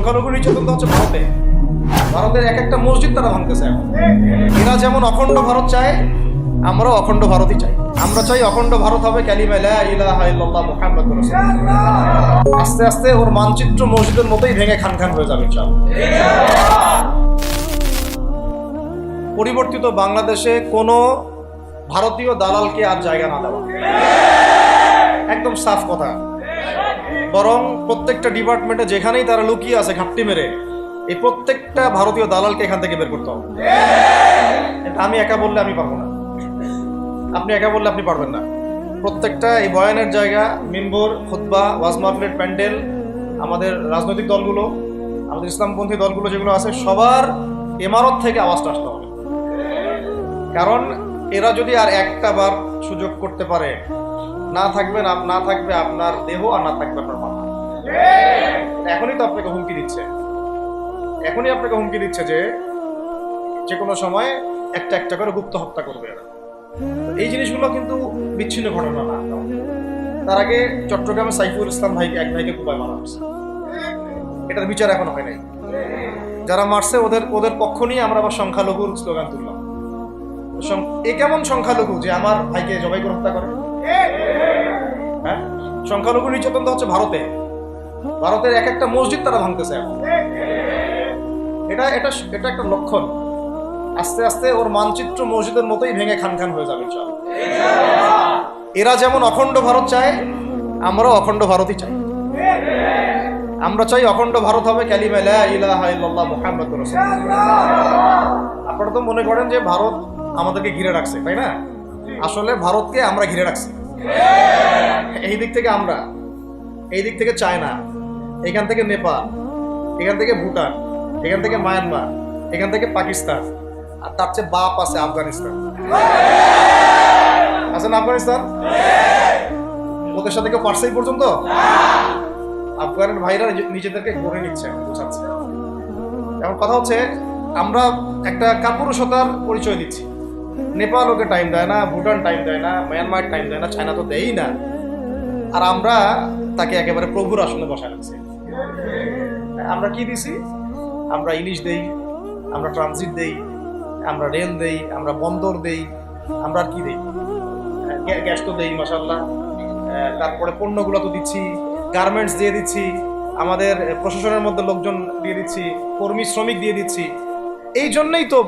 সংখ্যালঘু নির্যাতন তো হচ্ছে ভারতে, ভারতের এক একটা মসজিদ তারা ভাঙতেছে এখন এরা যেমন অখণ্ড ভারত চায়, আমরাও অখণ্ড ভারতই চাই। আমরা চাই অখণ্ড ভারত হবে আস্তে আস্তে ওর মানচিত্র মসজিদের মতোই ভেঙে খান খান হয়ে যাবে পরিবর্তিত বাংলাদেশে কোনো ভারতীয় দালালকে আর জায়গা না দেওয়া। একদম সাফ কথা। বরং প্রত্যেকটা ডিপার্টমেন্টে যেখানেই তারা লুকিয়ে আছে ঘাপটি মেরে, এই প্রত্যেকটা ভারতীয় দালালকে এখান থেকে বের করতে হবে। আমি একা বললে আমি পারব না। আপনি একা বললে আপনি পারবেন না। প্রত্যেকটা এই বয়ানের জায়গা, মিম্বর, খুতবা ওয়াজ মাহফিলের প্যান্ডেল, আমাদের রাজনৈতিক দলগুলো, আমাদের ইসলামপন্থী দলগুলো যেগুলো আছে, সবার ইমারত থেকে আওয়াজটা আসতে হবে। কারণ এরা যদি আর একটা বার সুযোগ করতে পারে, না থাকবেন না থাকবে আপনার দেহ আর না থাকবে এখনই তো আপনাকে হুমকি দিচ্ছে। এখনই আপনাকে হুমকি দিচ্ছে যে যে কোনো সময় একটা একটা করে গুপ্ত হত্যা করবে এরা। এই জিনিসগুলো কিন্তু বিচ্ছিন্ন ঘটনা না। তার আগে চট্টগ্রামে সাইফুল ইসলাম ভাইকে, এক ভাইকে কুপায় মারা হয়েছে। এটার বিচার এখনও হয় নাই। যারা মারছে, ওদের ওদের পক্ষ নিয়ে আমরা আবার সংখ্যালঘুর স্লোগান তুললাম। এ কেমন সংখ্যালঘু যে আমার ভাইকে জবাই করে হত্যা করে? হ্যাঁ? সংখ্যালঘু নির্যাতন তো হচ্ছে ভারতে। ভারতের এক একটা মসজিদ তারা ভাঙতেছে এখন। এটা এটা এটা একটা লক্ষণ। আস্তে আস্তে ওর মানচিত্র মসজিদের মতোই ভেঙে খান খান হয়ে যাবে। এরা যেমন অখণ্ড ভারত চায়, আমরাও অখণ্ড ভারতই চাই। আমরা চাই অখণ্ড ভারত হবে ক্যালিমা লা ইলাহা ইল্লাল্লাহ মুহাম্মাদুর রাসূলুল্লাহ। আপনারা তো মনে করেন যে ভারত আমাদেরকে ঘিরে রাখছে, তাই না? আসলে ভারতকে আমরা ঘিরে রাখছি। এই দিক থেকে আমরা এই দিক থেকে চায়না, এখান থেকে নেপাল, এখান থেকে ভুটান, এখান থেকে মায়ানমার, এখান থেকে পাকিস্তান, আর তার চেয়ে বাপ আছে আফগানিস্তান। আছে না আফগানিস্তান? ওদের সাথে কেউ পারছে পর্যন্ত? আফগানের ভাইরা নিজে- নিজেদেরকে গড়ে নিচ্ছে, বোঝাচ্ছে। এখন কথা হচ্ছে, আমরা একটা কাপুরুষতার পরিচয় দিচ্ছি। নেপাল ওকে টাইম দেয় না, ভুটান টাইম দেয় না, মায়ানমার টাইম দেয় না, চায়না তো দেয়ই না। আর আমরা তাকে একেবারে প্রভুর আসনে বসায় রাখছি। আমরা কি দিছি? আমরা ইলিশ দেই, আমরা ট্রানজিট দেই, আমরা রেল দেই, আমরা বন্দর দেই, আমরা আর কি দেই? গ্যাস তো দেই মাসাল্লাহ তারপরে পণ্যগুলো তো দিচ্ছি, গার্মেন্টস দিয়ে দিচ্ছি, আমাদের প্রশাসনের মধ্যে লোকজন দিয়ে দিচ্ছি, কর্মী, শ্রমিক দিয়ে দিচ্ছি। এই জন্যই তো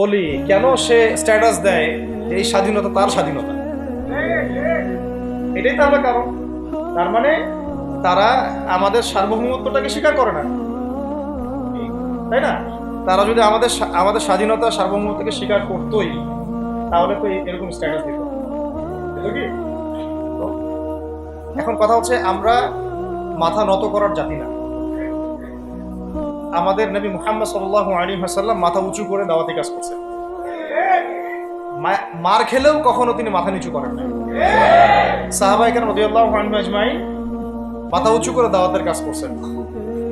বলি, কেন সে স্ট্যাটাস দেয়? এই স্বাধীনতা তার স্বাধীনতা। এটাই তো আমরা কারণ। তার মানে তারা আমাদের সার্বভৌমত্বটাকে স্বীকার করে না। তাই না? তারা যদি আমাদের আমাদের স্বাধীনতা, সার্বভৌমত্বকে স্বীকার করতোই, তাহলে তো এরকম স্ট্যাটাস দিত? এখন কথা হচ্ছে আমরা মাথা নত করার জাতি না। আমাদের নবী মুহাম্মদ সাল্লাহ আলী হাসাল্লাম মাথা উঁচু করে দাওয়াতি কাজ করছেন। মা- মার খেলেও কখনো তিনি মাথা নিচু করেন না সাহাবাই কেন রদিয়াল্লাহ মাথা উঁচু করে দাওয়াতের কাজ করছেন।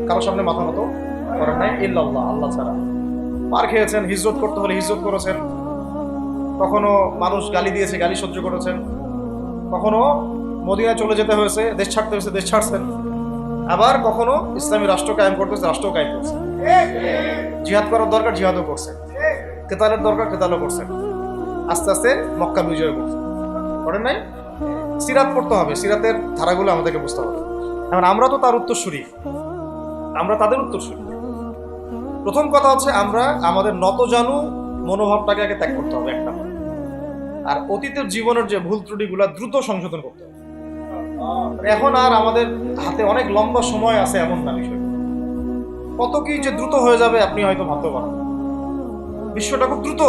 কারোর সামনে মাথা মতো করেন নাই, ইল্লাল্লাহ, আল্লাহ ছাড়া। মার খেয়েছেন, হিজরত করতে হলে হিজরত করেছেন। কখনো মানুষ গালি দিয়েছে, গালি সহ্য করেছেন। কখনো মদিনায় চলে যেতে হয়েছে, দেশ ছাড়তে হয়েছে, দেশ ছাড়ছেন। আবার কখনো ইসলামী রাষ্ট্র কায়েম করতে হয়েছে রাষ্ট্র কায়েম করছে জিহাদ করার দরকার, জিহাদও করছে কেতালের দরকার, কেতালও করছেন। আস্তে আস্তে মক্কা বিজয় করছে করেন নাই? সিরাত পড়তে হবে। সিরাতের ধারাগুলো আমাদেরকে বুঝতে হবে। এখন আমরা তো তার উত্তরসূরি। আমরা তাদের উত্তরসূরি। প্রথম কথা হচ্ছে আমরা আমাদের নত নতজানু মনোভাবটাকে আগে ত্যাগ করতে হবে এক নম্বর আর অতীতের জীবনের যে ভুল ত্রুটিগুলো দ্রুত সংশোধন করতে হবে। এখন আর আমাদের হাতে অনেক লম্বা সময় আছে এমন না বিষয়। কত কি যে দ্রুত হয়ে যাবে আপনি হয়তো ভাবতে পারেন বিশ্বটা খুব দ্রুত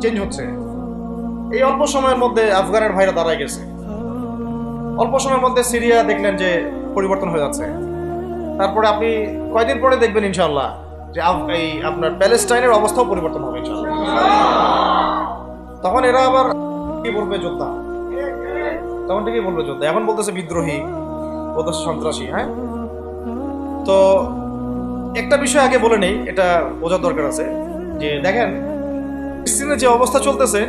চেঞ্জ হচ্ছে। এই অল্প সময়ের মধ্যে আফগানের ভাইরা দাঁড়ায় গেছে। অল্প সময়ের মধ্যে সিরিয়া দেখলেন যে পরিবর্তন হয়ে যাচ্ছে। তারপরে আপনি কয়দিন পরে দেখবেন ইনশাল্লাহ যে এই আপনার প্যালেস্টাইনের অবস্থাও পরিবর্তন হবে তখন এরা আবার কি বলবে যোদ্ধা? তখন ঠিকই বলবে যোদ্ধা। এখন বলতেছে বিদ্রোহী, বলতেছে সন্ত্রাসী হ্যাঁ? তো একটা বিষয় আগে বলে নেই, এটা বোঝার দরকার আছে। যে দেখেন যে অবস্থা চলতেছে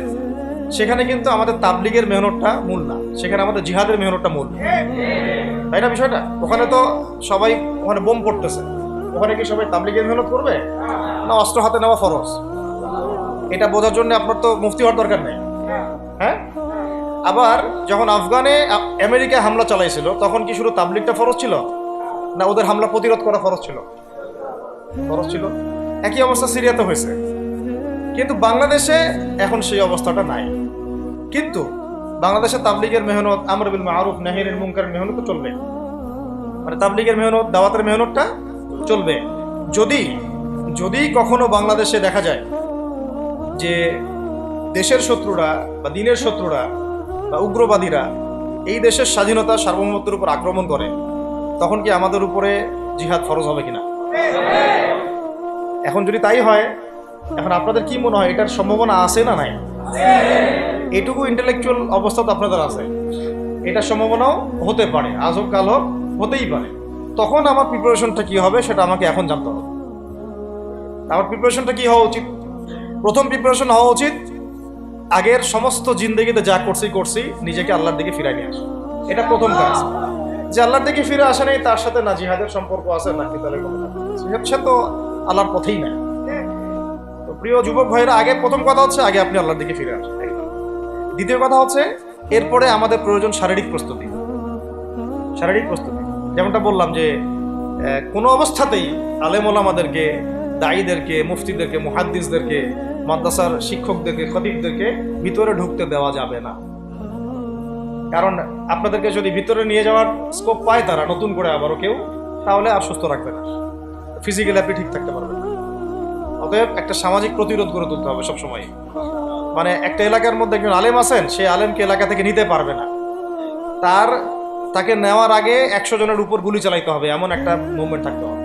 সেখানে কিন্তু আমাদের তাবলিগের মেহনতটা মূল না। সেখানে আমাদের জিহাদের মেহনতটা মূল। তাই না বিষয়টা? ওখানে তো সবাই ওখানে বোম পড়তেছে। ওখানে কি সবাই তাবলিগের মেহনত করবে? না অস্ত্র হাতে নেওয়া ফরজ? এটা বোঝার জন্য আপনার তো মুফতি হওয়ার দরকার নেই। হ্যাঁ? আবার যখন আফগানে, আ- আমেরিকায় হামলা চালাইছিল, তখন কি শুধু তাবলিগটা ফরজ ছিল? না ওদের হামলা প্রতিরোধ করা ফরজ ছিল? ফরজ ছিল। একই অবস্থা সিরিয়াতে হয়েছে। কিন্তু বাংলাদেশে এখন সেই অবস্থাটা নাই। কিন্তু বাংলাদেশে তাবলিগের মেহনত, আমর বিল মারুফ নাহিরের মুনকার মেহনত চলবে। মানে তাবলিগের মেহনত, দাওয়াতের মেহনতটা চলবে। যদি যদি কখনো বাংলাদেশে দেখা যায় যে দেশের শত্রুরা বা দিনের শত্রুরা বা উগ্রবাদীরা এই দেশের স্বাধীনতা সার্বভৌমত্বের উপর আক্রমণ করে, তখন কি আমাদের উপরে জিহাদ ফরজ হবে কিনা? এখন যদি তাই হয়, এখন আপনাদের কি মনে হয়, এটার সম্ভাবনা আছে না নাই? এটুকু ইন্টেলেকচুয়াল অবস্থা তো আপনাদের আছে। এটার সম্ভাবনাও হতে পারে আজ হোক কাল হোক, হতেই পারে। তখন আমার প্রিপারেশনটা কি হবে সেটা আমাকে এখন জানতে হবে। আমার প্রিপারেশনটা কি হওয়া উচিত? প্রথম প্রিপারেশন হওয়া উচিত, আগের সমস্ত জিন্দগিতে যা করছি করছি, নিজেকে আল্লাহর দিকে ফিরাই নিয়ে আসা। এটা প্রথম কাজ। যে আল্লাহর দিকে ফিরে আসে নাই, তার সাথে না জিহাদের সম্পর্ক আছে, না কিতালের সে তো আল্লাহর পথেই নাই তো প্রিয় যুবক ভাইরা আগে প্রথম কথা হচ্ছে, আগে আপনি আল্লাহর দিকে ফিরে আসেন। দ্বিতীয় কথা হচ্ছে, এরপরে আমাদের প্রয়োজন শারীরিক প্রস্তুতি। শারীরিক প্রস্তুতি। যেমনটা বললাম যে কোনো অবস্থাতেই আলেম ওলামাদেরকে দায়ীদেরকে, মুফতিদেরকে, মুহাদ্দিসদেরকে, মাদ্রাসার শিক্ষকদেরকে, খতিবদেরকে ভিতরে ঢুকতে দেওয়া যাবে না। কারণ আপনাদেরকে যদি ভিতরে নিয়ে যাওয়ার স্কোপ পায় তারা, নতুন করে আবারও কেউ, তাহলে আর সুস্থ রাখবে না। ফিজিক্যালি আপনি ঠিক থাকতে পারবেন। অতএব একটা সামাজিক প্রতিরোধ গড়ে তুলতে হবে সবসময় মানে একটা এলাকার মধ্যে একজন আলেম আছেন, সেই আলেমকে এলাকা থেকে নিতে পারবে না। তার, তাকে নেওয়ার আগে একশো জনের উপর গুলি চালাইতে হবে, এমন একটা মুভমেন্ট থাকতে হবে।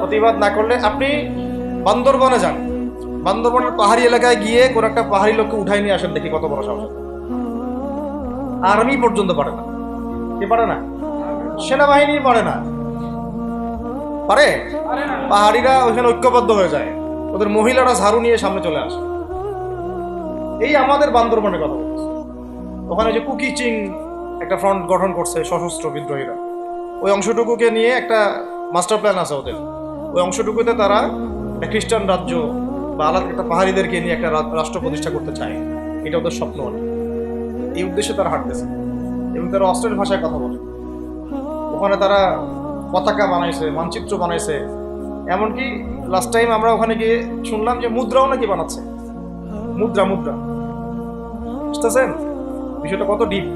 প্রতিবাদ না করলে আপনি বান্দরবনে যান। বান্দরবনের পাহাড়ি এলাকায় গিয়ে কোনো একটা পাহাড়ি লোককে উঠাই নিয়ে আসেন দেখি কত বড় সাহস। আর্মি পর্যন্ত পারে না। কে পারে না? সেনাবাহিনী পারে না। পারে? পাহাড়িরা ওইখানে ঐক্যবদ্ধ হয়ে যায়। ওদের মহিলারা ঝাড়ু নিয়ে সামনে চলে আসে। এই আমাদের বান্দরবনের কথা বলছি। ওখানে যে কুকি চিং একটা ফ্রন্ট গঠন করছে সশস্ত্র বিদ্রোহীরা। ওই অংশটুকুকে নিয়ে একটা মাস্টার প্ল্যান আছে ওদের। ওই অংশটুকুতে তারা খ্রিস্টান রাজ্য বা আলাদা একটা পাহাড়িদেরকে নিয়ে একটা রাষ্ট্র প্রতিষ্ঠা করতে চায়। এটা ওদের স্বপ্ন এই উদ্দেশ্যে তারা হাঁটতেছে। এবং তারা অস্ট্রের ভাষায় কথা বলে। ওখানে তারা পতাকা বানাইছে, মানচিত্র বানাইছে। এমনকি লাস্ট টাইম আমরা ওখানে গিয়ে শুনলাম যে মুদ্রাও নাকি বানাচ্ছে। মুদ্রা মুদ্রা। বুঝতেছেন? বিষয়টা কত ডিপ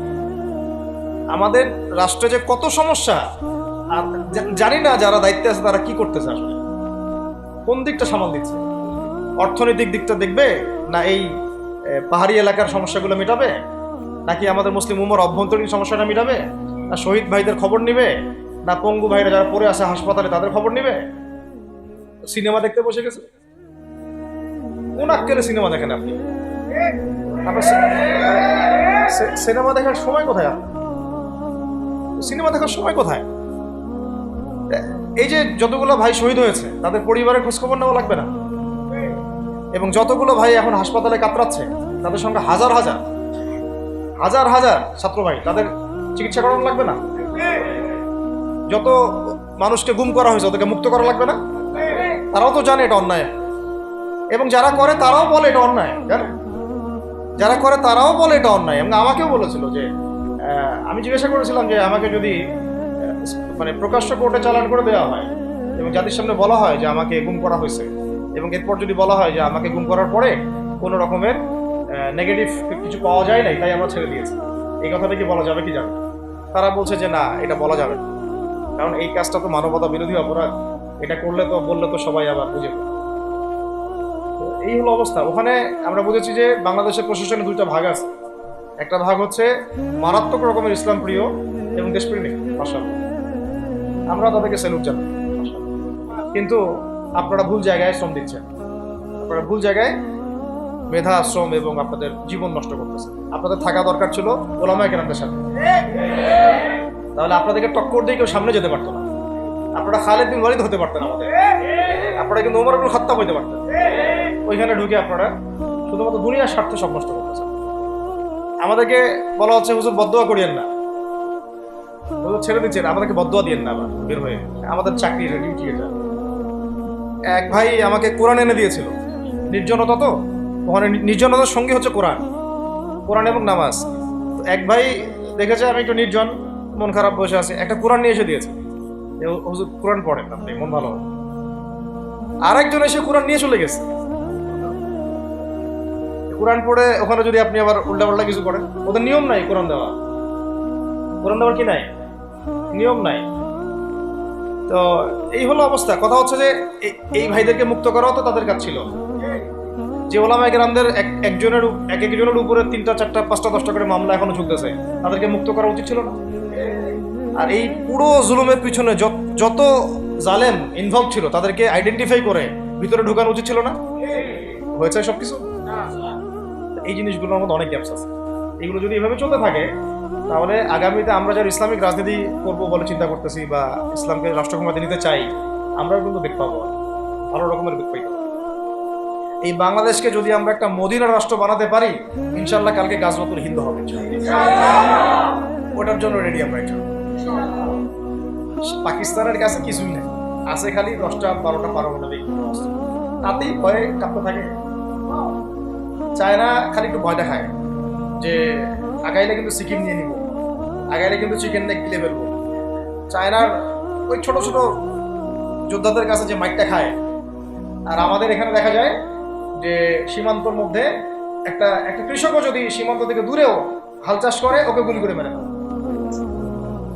আমাদের রাষ্ট্রে যে কত সমস্যা, আর জানি না যারা দায়িত্বে আছে তারা কি করতেছে আসলে। কোন দিকটা সামাল দিচ্ছে? অর্থনৈতিক দিকটা দেখবে? না এই পাহাড়ি এলাকার সমস্যাগুলো মেটাবে? নাকি আমাদের মুসলিম উমর অভ্যন্তরীণ সমস্যাটা মেটাবে? না শহীদ ভাইদের খবর নিবে? না পঙ্গু ভাইরা যারা পড়ে আছে হাসপাতালে, তাদের খবর নিবে? সিনেমা দেখতে বসে গেছে? কোন সিনেমা দেখেন আপনি? সিনেমা দেখার সময় কোথায় সিনেমা দেখার সময় কোথায়? এই যে যতগুলো ভাই শহীদ হয়েছে, তাদের পরিবারের খোঁজখবর নেওয়া লাগবে না? এবং যতগুলো ভাই এখন হাসপাতালে কাতরাচ্ছে, তাদের সঙ্গে হাজার হাজার। হাজার হাজার ছাত্র ভাই, তাদের চিকিৎসা করানো লাগবে না? যত মানুষকে গুম করা হয়েছে, ওদেরকে মুক্ত করা লাগবে না? তারাও তো জানে এটা অন্যায়। এবং যারা করে, তারাও বলে এটা অন্যায় জানেন যারা করে, তারাও বলে এটা অন্যায়। এবং আমাকেও বলেছিল যে আমি জিজ্ঞাসা করেছিলাম যে, আমাকে যদি মানে প্রকাশ্য কোর্টে চালান করে দেওয়া হয়, এবং জাতির সামনে বলা হয় যে, আমাকে গুম করা হয়েছে, এবং এরপর যদি বলা হয় যে, আমাকে গুম করার পরে কোনো রকমের নেগেটিভ কিছু পাওয়া যায় নাই, তাই আমরা ছেড়ে দিয়েছি। এই কথাটা কি বলা যাবে কি যাবে তারা বলছে যে, না, এটা বলা যাবে না। কারণ এই কাজটা তো মানবতা বিরোধী অপরাধ। এটা করলে তো, বললে তো সবাই আবার বুঝে এই হলো অবস্থা। ওখানে আমরা বুঝেছি যে বাংলাদেশের প্রশাসনে দুইটা ভাগ আছে। একটা ভাগ হচ্ছে মারাত্মক রকমের ইসলাম প্রিয় এবং দেশপ্রেমিক ভাষা। আমরা তাদেরকে স্যালুট জানাই। কিন্তু আপনারা ভুল জায়গায় শ্রম দিচ্ছেন। আপনারা ভুল জায়গায় মেধা আশ্রম এবং আপনাদের জীবন নষ্ট করতেছেন। আপনাদের থাকা দরকার ছিল ওলামায় কেরামদের সাথে। তাহলে আপনাদেরকে টক্কর দিয়ে কেউ সামনে যেতে পারতো না। আপনারা খালেদ বিন ওয়ালিদ হতে পারতেন আমাদের। আপনারা কিন্তু ওমর আব্দুল খাত্তাব হইতে পারতেন। ওইখানে ঢুকে আপনারা শুধুমাত্র দুনিয়ার স্বার্থে সব নষ্ট আমাদেরকে বলা হচ্ছে, হুজুর বদোয়া করিয়েন না। তো ছেড়ে দিচ্ছেন। আমাদেরকে বদয়া দিয়েন না আবার, বের হয়ে। আমাদের চাকরি এটা, ডিউটি এটা। এক ভাই আমাকে কোরআন এনে দিয়েছিল। নির্জনতা তো? ওখানে নির্জনতার সঙ্গে হচ্ছে কোরআন। কোরআন এবং নামাজ। এক ভাই দেখেছে আমি একটু নির্জন। মন খারাপ বসে আছে। একটা কোরআন নিয়ে এসে দিয়েছে। হুজুর কোরআন পড়েন আপনি মন ভালো হবে। আরেকজন এসে কোরআন নিয়ে চলে গেছে। কোরআন পড়ে, ওখানে যদি আপনি আবার উল্টা পাল্টা কিছু করেন, ওদের নিয়ম নাই কোরআন দেওয়া। কোরআন দেওয়ার কি নাই? নিয়ম নাই। তো এই হলো অবস্থা। কথা হচ্ছে যে এই- ভাইদেরকে মুক্ত করাও তো তাদের কাজ ছিল। যে ওলামায় গ্রামদের এক একজনের এক একজনের উপরে তিনটা, চারটা, পাঁচটা, দশটা করে মামলা এখনও চলতেছে তাদেরকে মুক্ত করা উচিত ছিল না। আর এই পুরো জুলুমের পিছনে যত- জালেম ইনভলভ ছিল, তাদেরকে আইডেন্টিফাই করে ভিতরে ঢুকানো উচিত ছিল না? হয়েছে সব কিছু এই জিনিসগুলোর মধ্যে অনেক গ্যাপস আছে। এগুলো যদি এভাবে চলতে থাকে, তাহলে আগামীতে আমরা যারা ইসলামিক রাজনীতি করব বলে চিন্তা করতেছি বা ইসলামকে রাষ্ট্র ক্ষমতা নিতে চাই, আমরাও কিন্তু বেগ পাবো। ভালো রকমের বেগ পারব। এই বাংলাদেশকে যদি আমরা একটা মদিনার রাষ্ট্র বানাতে পারি ইনশাল্লাহ কালকে গাজবাতুল হিন্দু হবে। ওটার জন্য রেডি আমরা পাকিস্তানের কাছে কিছুই নেই। আছে খালি দশটা, বারোটা পারমাণবিক। তাতেই ভয়ে কাঁপতে থাকে। চায়না খালি একটু ভয় দেখায় যে আগাইলে কিন্তু সিকিম নিয়ে নিব। আগাইলে কিন্তু চিকেন নেক গিলে ফেলব। চায়নার ওই ছোট ছোট যোদ্ধাদের কাছে যে মাইকটা খায়, আর আমাদের এখানে দেখা যায় যে সীমান্তর মধ্যে একটা একটা কৃষকও যদি সীমান্ত থেকে দূরেও হাল চাষ করে, ওকে গুলি করে মেরে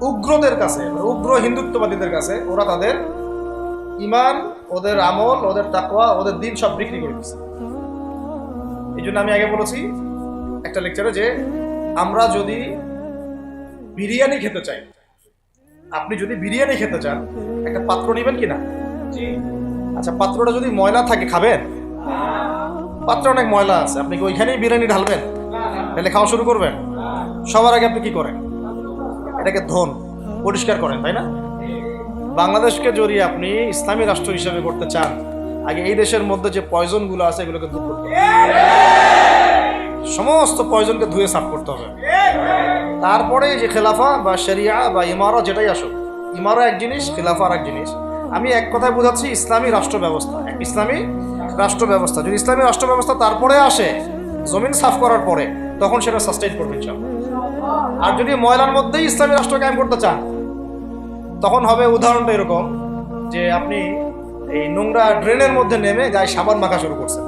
উগ্রদের কাছে উগ্র হিন্দুত্ববাদীদের কাছে ওরা তাদের ইমান ওদের আমল ওদের তাকওয়া ওদের দিন সব বিক্রি করে দিচ্ছে এই জন্য আমি আগে বলেছি একটা লেকচারে যে আমরা যদি বিরিয়ানি খেতে চাই আপনি যদি বিরিয়ানি খেতে চান একটা পাত্র নেবেন কি না? আচ্ছা পাত্রটা যদি ময়লা থাকে খাবেন? পাত্র অনেক ময়লা আছে আপনি কি ওইখানেই বিরিয়ানি ঢালবেন? তাহলে খাওয়া শুরু করবেন? সবার আগে আপনি কি করেন? এটাকে ধন পরিষ্কার করেন, তাই না? বাংলাদেশকে যদি আপনি ইসলামী রাষ্ট্র হিসেবে করতে চান, আগে এই দেশের মধ্যে যে পয়জনগুলো আছে এগুলোকে দূর করতে সমস্ত পয়জনকে ধুয়ে সাফ করতে হবে। তারপরে যে খেলাফা বা শরিয়া বা ইমারা যেটাই আসুক, ইমারা এক জিনিস, খেলাফা আর এক জিনিস। আমি এক কথায় বোঝাচ্ছি, ইসলামী রাষ্ট্র ব্যবস্থা, ইসলামী রাষ্ট্র ব্যবস্থা। যদি ইসলামী রাষ্ট্র ব্যবস্থা তারপরে আসে, জমিন সাফ করার পরে, তখন সেটা সাস্টেইন করবে ইনশাআল্লাহ। আর যদি ময়লার মধ্যেই ইসলামী রাষ্ট্র কায়েম করতে চান, তখন হবে উদাহরণটা এরকম যে আপনি এই নোংরা ড্রেনের মধ্যে নেমে গায়ে সাবান মাখা শুরু করছেন।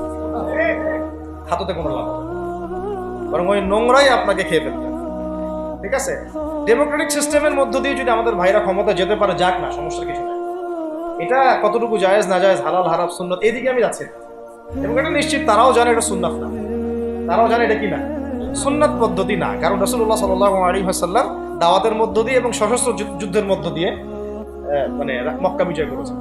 হাততে কোনো লাভ বরং ওই নোংরাই আপনাকে খেয়ে ফেলবে। ঠিক আছে? ডেমোক্রেটিক সিস্টেমের মধ্য দিয়ে যদি আমাদের ভাইরা ক্ষমতা যেতে পারে, যাক না সমস্যা কিছু নাই। এটা কতটুকু জায়েজ, না জায়েজ, হালাল, হারাম, সুন্নত, এদিকে আমি যাচ্ছি এবং এটা নিশ্চিত, তারাও জানে এটা সুন্নাত না। তারাও জানে এটা কি না। সুন্নাত পদ্ধতি না। কারণ রসুল্লাহ সাল্লাহ আলী হাসাল্লাম দাওয়াতের মধ্য দিয়ে এবং সশস্ত্র যুদ্ধের মধ্য দিয়ে মানে মক্কা বিজয় করেছেন।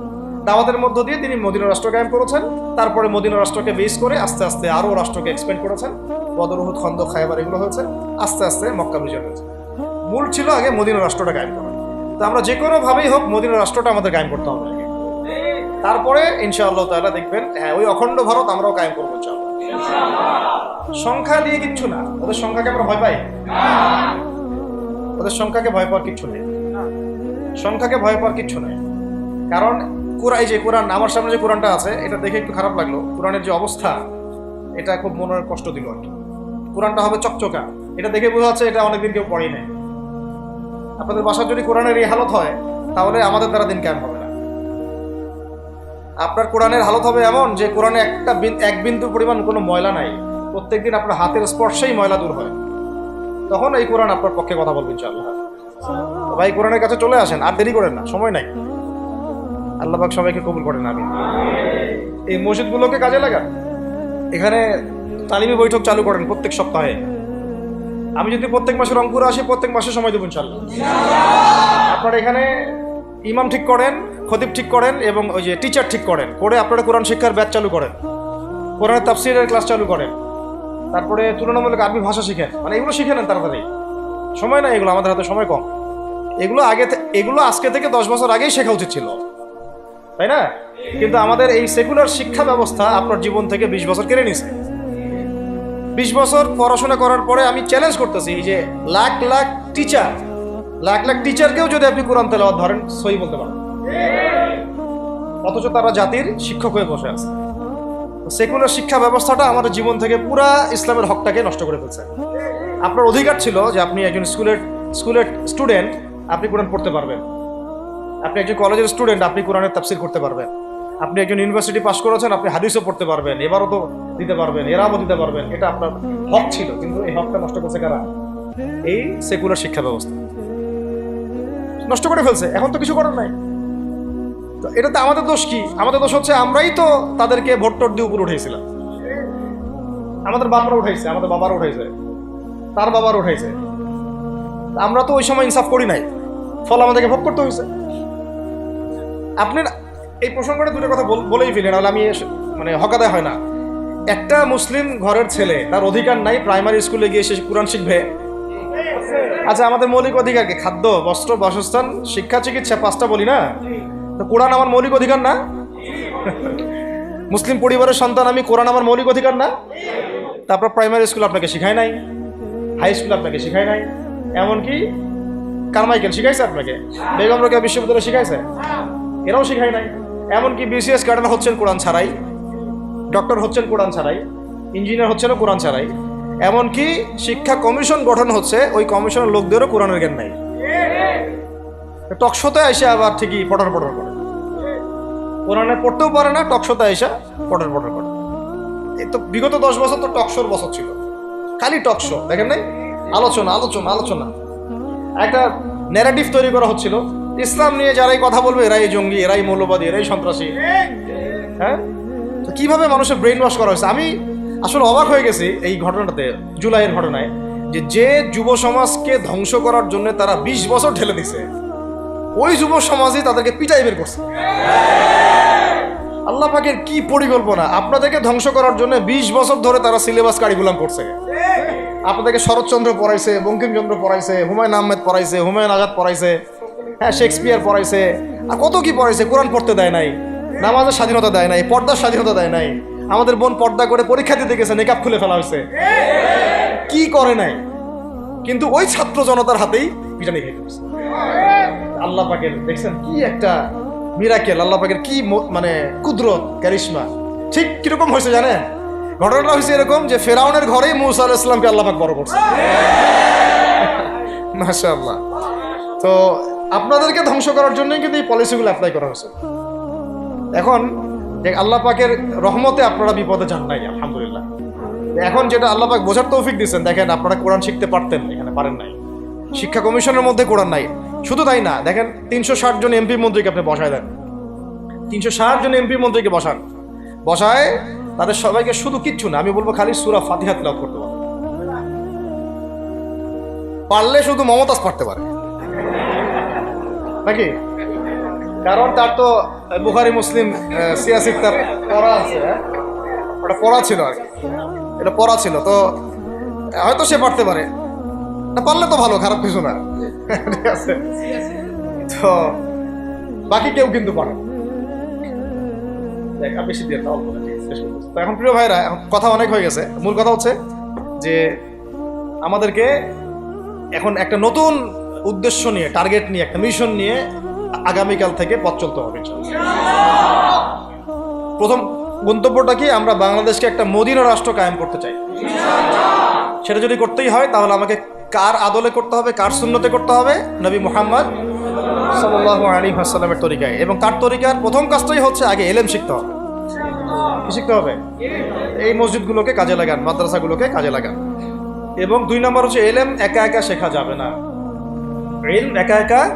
দাওয়াতের মধ্য দিয়ে তিনি মদিনা রাষ্ট্র কায়েম করেছেন। তারপরে মদিনা রাষ্ট্রকে বেস করে আস্তে আস্তে আরও রাষ্ট্রকে এক্সপেন্ড করেছেন। বদরহুদ খন্দ খায়বার এগুলো হয়েছে। আস্তে আস্তে মক্কা বিজয় হয়েছে। মূল ছিল আগে মদিনা রাষ্ট্রটা কায়েম করা। তো আমরা যে কোনোভাবেই হোক মদিনা রাষ্ট্রটা আমাদের কায়েম করতে হবে তারপরে ইনশাআল্লাহ তাআলা দেখবেন হ্যাঁ ওই অখণ্ড ভারত আমরাও কায়েম করব ইনশাআল্লাহ। সংখ্যা দিয়ে কিচ্ছু না। ওদের সংখ্যাকে আমরা ভয় পাই। ওদের সংখ্যাকে ভয় পাওয়ার কিচ্ছু নেই। সংখ্যাকে ভয় পাওয়ার কিচ্ছু নেই। কারণ কোরআন যে কোরআন, আমার সামনে যে কোরআনটা আছে, এটা দেখে একটু খারাপ লাগল। কোরআনের যে অবস্থা, এটা খুব মনের কষ্ট দিল আর কি। কোরআনটা হবে চকচকা। এটা দেখে বোঝা যাচ্ছে এটা অনেকদিন কেউ পড়েই নেই। আপনাদের বাসার যদি কোরআনের এই হালত হয়, তাহলে আমাদের দ্বারা দিন কেমন হবে। আপনার কোরআনের হালত হবে এমন যে কোরআনে একটা এক বিন্দু পরিমাণ কোনো ময়লা নাই। প্রত্যেকদিন আপনার হাতের স্পর্শেই ময়লা দূর হয়। তখন এই কোরআন আপনার পক্ষে কথা বলবেন ইনশাআল্লাহ। ভাই, কোরআনের কাছে চলে আসেন, আর দেরি করেন না, সময় নাই। আল্লাহবাক সবাইকে কবুল করেন আমি এই মসজিদগুলোকে কাজে লাগান। এখানে তালিমি বৈঠক চালু করেন প্রত্যেক সপ্তাহে। আমি যদি প্রত্যেক মাসে রংপুরে আসি, প্রত্যেক মাসে সময় দেবো ইনশাল্লাহ আপনার এখানে ইমাম ঠিক করেন, খতিব ঠিক করেন এবং ওই যে টিচার ঠিক করেন। করে আপনারা কোরআন শিক্ষার ব্যাচ চালু করেন। কোরআনের তাফসিরের ক্লাস চালু করেন। তারপরে তুলনামূলক আরবি ভাষা শিখেন। মানে এগুলো শিখে নেন তাড়াতাড়ি। সময় না এগুলো, আমাদের হাতে সময় কম। এগুলো আগে এগুলো আজকে থেকে দশ বছর আগেই শেখা উচিত ছিল। তাই না? কিন্তু আমাদের এই সেকুলার শিক্ষা ব্যবস্থা আপনার জীবন থেকে বিশ বছর কেড়ে নিছে। বিশ বছর পড়াশোনা করার পরে আমি চ্যালেঞ্জ করতেছি যে লাখ লাখ টিচার লাখ লাখ টিচারকেও যদি আপনি কোরআন তেলাওয়াত ধরেন সই বলতে পারেন। অথচ তারা জাতির শিক্ষক হয়ে বসে আছে। সেকুলার শিক্ষা ব্যবস্থাটা আমাদের জীবন থেকে পুরা ইসলামের হকটাকে নষ্ট করে ফেলছে। আপনার অধিকার ছিল যে আপনি একজন স্কুলের স্কুলের স্টুডেন্ট আপনি কোরআন পড়তে পারবেন। আপনি একজন কলেজের স্টুডেন্ট আপনি কোরআনের তাফসির করতে পারবেন। আপনি একজন ইউনিভার্সিটি পাস করেছেন, আপনি হাদিসও পড়তে পারবেন, এবারও তো দিতে পারবেন এরাও দিতে পারবেন। এটা আপনার হক ছিল, কিন্তু এই হকটা নষ্ট করছে কারা? এই সেকুলার শিক্ষা ব্যবস্থা। নষ্ট করে ফেলছে, এখন তো কিছু করার নাই। তো এটাতে আমাদের দোষ কি? আমাদের দোষ হচ্ছে আমরাই তো তাদেরকে ভোট টোট দিয়ে উপরে উঠেছিলাম আমাদের বাপরা উঠাইছে, আমাদের বাবারা উঠাইছে, তার বাবার উঠাইছে। আমরা তো ওই সময় ইনসাফ করি নাই, ফল আমাদেরকে ভোগ করতে হয়েছে। আপনার এই প্রসঙ্গটা দুটো কথা বল- বলেই ফেলি, নাহলে আমি মানে হকাদায় হয় না। একটা মুসলিম ঘরের ছেলে, তার অধিকার নাই প্রাইমারি স্কুলে গিয়ে সে কোরআন শিখবে আচ্ছা আমাদের মৌলিক অধিকার কি খাদ্য, বস্ত্র, বাসস্থান, শিক্ষা, চিকিৎসা, পাঁচটা বলি না? তো কোরআন আমার মৌলিক অধিকার না? মুসলিম পরিবারের সন্তান আমি, কোরআন আমার মৌলিক অধিকার না? তারপর প্রাইমারি স্কুল আপনাকে শিখায় নাই হাই স্কুল আপনাকে শিখায় নাই, এমনকি কারমাইকেল শিখাইছে আপনাকে? বেগম রোকেয়া বিশ্ববিদ্যালয় শিখাইছে? এরাও শিখায় নাই। এমনকি বিসিএস ক্যাডার হচ্ছেন কোরআন ছাড়াই ডক্টর হচ্ছেন কোরআন ছাড়াই ইঞ্জিনিয়ার হচ্ছেন কোরআন ছাড়াই। এমনকি শিক্ষা কমিশন গঠন হচ্ছে, ওই কমিশনের লোকদেরও কোরআনের জ্ঞান নাই। টকশোতে এসে আবার ঠিকই পটর পটর করে। কোরআনে পড়তেও পারে না, টকশোতে এসে পটর পটর করে। এই তো বিগত দশ বছর তো টকশোর বছর ছিল। খালি টকশো, দেখেন নাই? আলোচনা আলোচনা আলোচনা। একটা ন্যারেটিভ তৈরি করা হচ্ছিল, ইসলাম নিয়ে যারাই কথা বলবে, এরাই জঙ্গি, এরাই মৌলবাদী, এরাই সন্ত্রাসী। হ্যাঁ? তো কীভাবে মানুষের ব্রেন ওয়াশ করা হয়েছে? আমি আসলে অবাক হয়ে গেছি এই ঘটনাটাতে, জুলাইয়ের ঘটনায়, যে যে যুব সমাজকে ধ্বংস করার জন্য তারা বিশ বছর ঠেলে দিছে, ওই যুব সমাজই তাদেরকে পিটাই বের করছে। আল্লাহ পাকের কি পরিকল্পনা? আপনাদেরকে ধ্বংস করার জন্য বিশ বছর ধরে তারা সিলেবাস কারিকুলাম করছে। আপনাদেরকে শরৎচন্দ্র পড়াইছে, বঙ্কিমচন্দ্র পড়াইছে, হুমায়ুন আহমেদ পড়াইছে, হুমায়ুন আজাদ পড়াইছে হ্যাঁ শেক্সপিয়ার পড়াইছে, আর কত কি পড়াইছে, কোরআন পড়তে দেয় নাই, নামাজের স্বাধীনতা দেয় নাই, পর্দার স্বাধীনতা দেয় নাই আমাদের বোন পর্দা করে পরীক্ষা দিতে গেছে মেকআপ খুলে ফেলা হয়েছে। কি করে নাই? কিন্তু ওই ছাত্র জনতার হাতেই পিটানি হয়েছে। আল্লাহ পাকের, দেখছেন কি একটা মিরাকেল আল্লাহ পাকের কি মানে কুদরত ক্যারিশমা ঠিক কীরকম হয়েছে জানেন? ঘটনাটা হয়েছে এরকম যে ফেরাউনের ঘরেই মুসা আলাহ ইসলামকে আল্লাহ পাক বড় করছে। মাশাআল্লাহ। তো আপনাদেরকে ধ্বংস করার জন্যই কিন্তু এই পলিসিগুলো অ্যাপ্লাই করা হয়েছে। এখন যে আল্লাহ পাকের রহমতে আপনারা বিপদে যান নাই, আলহামদুলিল্লাহ। এখন যেটা আল্লাহ পাক বোঝার তৌফিক দিচ্ছেন দেখেন আপনারা কোরআন শিখতে পারতেন, এখানে পারেন নাই। শিক্ষা কমিশনের মধ্যে কোরআন নাই। শুধু তাই না, দেখেন তিনশো ষাট জন এমপি মন্ত্রীকে আপনি বসায় দেন। তিনশো ষাট জন এমপি মন্ত্রীকে বসান। বসায় তাদের সবাইকে শুধু কিচ্ছু না, আমি বলব খালি সুরা ফাতিহা তিলাওয়াত করতে পারে। পারলে শুধু মমতাজ পারতে পারে। নাকি? কারণ তার তো বুখারি মুসলিম আহ, সিয়াসিক তার পড়া আছে হ্যাঁ? ওটা পড়া ছিল আর এটা পড়া ছিল তো হয়তো সে পারতে পারে। না পারলে তো ভালো খারাপ কিছু না। ঠিক আছে? তো বাকি কেউ কিন্তু পারে। বেশি দিয়ে এখন প্রিয় ভাইরা কথা অনেক হয়ে গেছে। মূল কথা হচ্ছে যে আমাদেরকে এখন একটা নতুন উদ্দেশ্য নিয়ে টার্গেট নিয়ে একটা মিশন নিয়ে আগামীকাল থেকে পথ চলতে হবে প্রথম গন্তব্যটা কি? আমরা বাংলাদেশকে একটা মদিনা রাষ্ট্র কায়েম করতে চাই। সেটা যদি করতেই হয়, তাহলে আমাকে কার আদলে করতে হবে, কার শূন্যতে করতে হবে? নবী মোহাম্মদ সাল্লাহ আলী তরিকায়। এবং তার তরিকার প্রথম কাজটাই হচ্ছে আগে এলেম শিখতে হবে। শিখতে হবে? এই মসজিদগুলোকে কাজে লাগান, মাদ্রাসাগুলোকে কাজে লাগান। এবং দুই নম্বর হচ্ছে এলেম একা একা শেখা যাবে না। এলম একা একা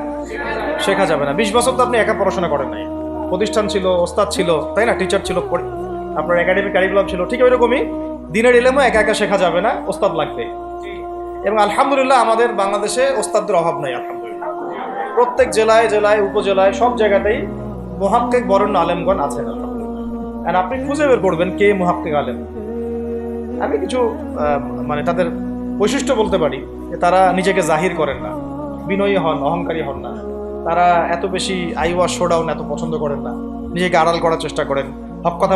শেখা যাবে না। বিশ বছর তো আপনি একা পড়াশোনা করেন নাই। প্রতিষ্ঠান ছিল, ওস্তাদ ছিল, তাই না? টিচার ছিল আপনার একাডেমিক কারিকুলাম ছিল। ঠিক ওইরকমই দিনের এলেমও একা একা শেখা যাবে না, ওস্তাদ লাগবে। এবং আলহামদুলিল্লাহ আমাদের বাংলাদেশে ওস্তাদদের অভাব নাই, আলহামদুলিল্লাহ। প্রত্যেক জেলায় জেলায়, উপজেলায়, সব জায়গাতেই মহাক্কেক বরেণ্য আলেমগণ আছেন আর আপনি খুঁজে বের করবেন কে মহাক্কেক আলেম। আমি কিছু মানে তাদের বৈশিষ্ট্য বলতে পারি যে তারা নিজেকে জাহির করেন না। বিনয়ী হন, অহংকারী হন না। তারা এত বেশি আইওয়া শোডাউন এত পছন্দ করেন না। নিজেকে আড়াল করার চেষ্টা করেন। সব কথা